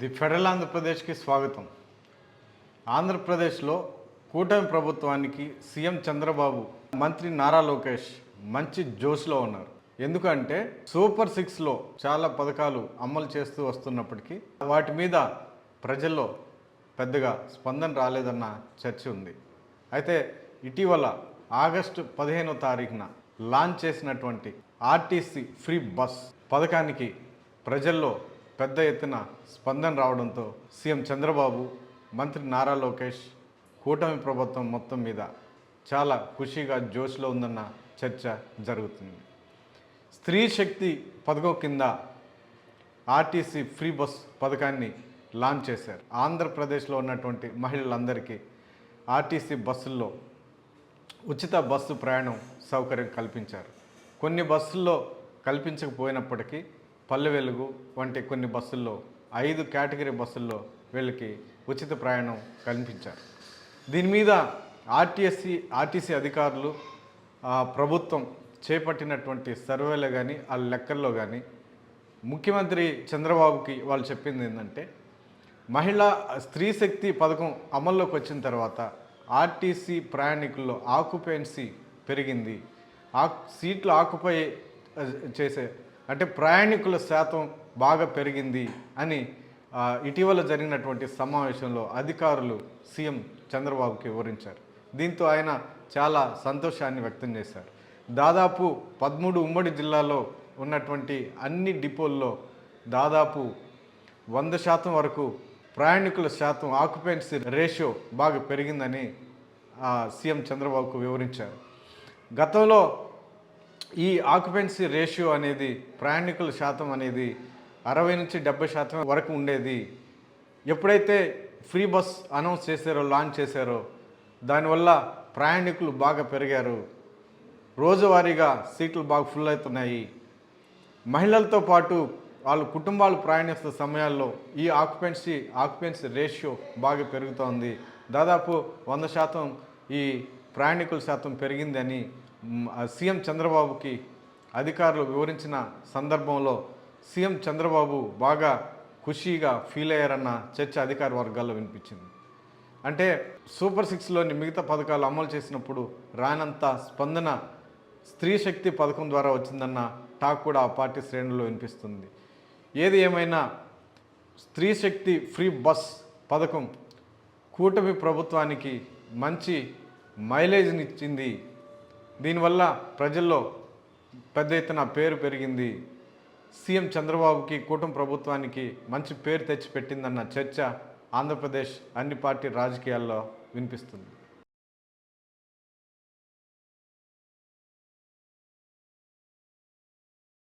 The federal ఆంధ్రప్రదేశ్కి స్వాగతం. ఆంధ్రప్రదేశ్లో కూటమి ప్రభుత్వానికి సీఎం చంద్రబాబు మంత్రి నారా లోకేష్ మంచి జోష్లో ఉన్నారు. ఎందుకంటే సూపర్ సిక్స్లో చాలా పథకాలు అమలు చేస్తూ వస్తున్నప్పటికీ వాటి మీద ప్రజల్లో పెద్దగా స్పందన రాలేదన్న చర్చ ఉంది. అయితే ఇటీవల ఆగస్టు పదిహేనో తారీఖున లాంచ్ చేసినటువంటి ఆర్టీసీ ఫ్రీ బస్ పథకానికి ప్రజల్లో పెద్ద ఎత్తున స్పందన రావడంతో సీఎం చంద్రబాబు మంత్రి నారా లోకేష్ కూటమి ప్రభుత్వం మొత్తం మీద చాలా ఖుషిగా జోష్లో ఉందన్న చర్చ జరుగుతుంది. స్త్రీ శక్తి పథకం కింద ఆర్టీసీ ఫ్రీ బస్ పథకాన్ని లాంచ్ చేశారు. ఆంధ్రప్రదేశ్లో ఉన్నటువంటి మహిళలందరికీ ఆర్టీసీ బస్సుల్లో ఉచిత బస్సు ప్రయాణం సౌకర్యం కల్పించారు. కొన్ని బస్సుల్లో కల్పించకపోయినప్పటికీ పల్లె వెలుగు వంటి కొన్ని బస్సుల్లో ఐదు కేటగిరీ బస్సుల్లో వీళ్ళకి ఉచిత ప్రయాణం కల్పించారు. దీని మీద ఆర్టీఎస్సి ఆర్టీసీ అధికారులు ప్రభుత్వం చేపట్టినటువంటి సర్వేలో కానీ ఆ లెక్కల్లో కానీ ముఖ్యమంత్రి చంద్రబాబుకి వాళ్ళు చెప్పింది ఏంటంటే మహిళా స్త్రీ శక్తి పథకం అమల్లోకి వచ్చిన తర్వాత ఆర్టీసీ ప్రయాణికుల్లో ఆక్యుపెన్సీ పెరిగింది. ఆ సీట్లు ఆక్యుపై చేసే అంటే ప్రయాణికుల శాతం బాగా పెరిగింది అని ఇటీవల జరిగినటువంటి సమావేశంలో అధికారులు సీఎం చంద్రబాబుకి వివరించారు. దీంతో ఆయన చాలా సంతోషాన్ని వ్యక్తం చేశారు. దాదాపు పదమూడు ఉమ్మడి జిల్లాలో ఉన్నటువంటి అన్ని డిపోల్లో దాదాపు వంద శాతం వరకు ప్రయాణికుల శాతం ఆక్యుపెన్సీ రేషియో బాగా పెరిగిందని సీఎం చంద్రబాబుకు వివరించారు. గతంలో ఈ ఆక్యుపెన్సీ రేషియో అనేది ప్రయాణికుల శాతం అనేది అరవై నుంచి డెబ్బై శాతం వరకు ఉండేది. ఎప్పుడైతే ఫ్రీ బస్ అనౌన్స్ చేశారో లాంచ్ చేశారో దానివల్ల ప్రయాణికులు బాగా పెరిగారు. రోజువారీగా సీట్లు బాగా ఫుల్ అవుతున్నాయి. మహిళలతో పాటు వాళ్ళ కుటుంబాలు ప్రయాణిస్తున్న సమయాల్లో ఈ ఆక్యుపెన్సీ ఆక్యుపెన్సీ రేషియో బాగా పెరుగుతోంది. దాదాపు వంద శాతం ఈ ప్రయాణికుల శాతం పెరిగిందని సీఎం చంద్రబాబుకి అధికారులు వివరించిన సందర్భంలో సీఎం చంద్రబాబు బాగా ఖుషీగా ఫీల్ అయ్యారన్న చర్చ అధికార వర్గాల్లో వినిపించింది. అంటే సూపర్ సిక్స్లోని మిగతా పథకాలు అమలు చేసినప్పుడు రానంత స్పందన స్త్రీ శక్తి పథకం ద్వారా వచ్చిందన్న టాక్ కూడా ఆ పార్టీ శ్రేణుల్లో వినిపిస్తుంది. ఏది ఏమైనా స్త్రీ శక్తి ఫ్రీ బస్ పథకం కూటమి ప్రభుత్వానికి మంచి మైలేజ్ని ఇచ్చింది దీనివల్ల ప్రజల్లో పెద్ద ఎత్తున పేరు పెరిగింది. సీఎం చంద్రబాబుకి కూటమి ప్రభుత్వానికి మంచి పేరు తెచ్చిపెట్టిందన్న చర్చ ఆంధ్రప్రదేశ్ అన్ని పార్టీ రాజకీయాల్లో వినిపిస్తుంది.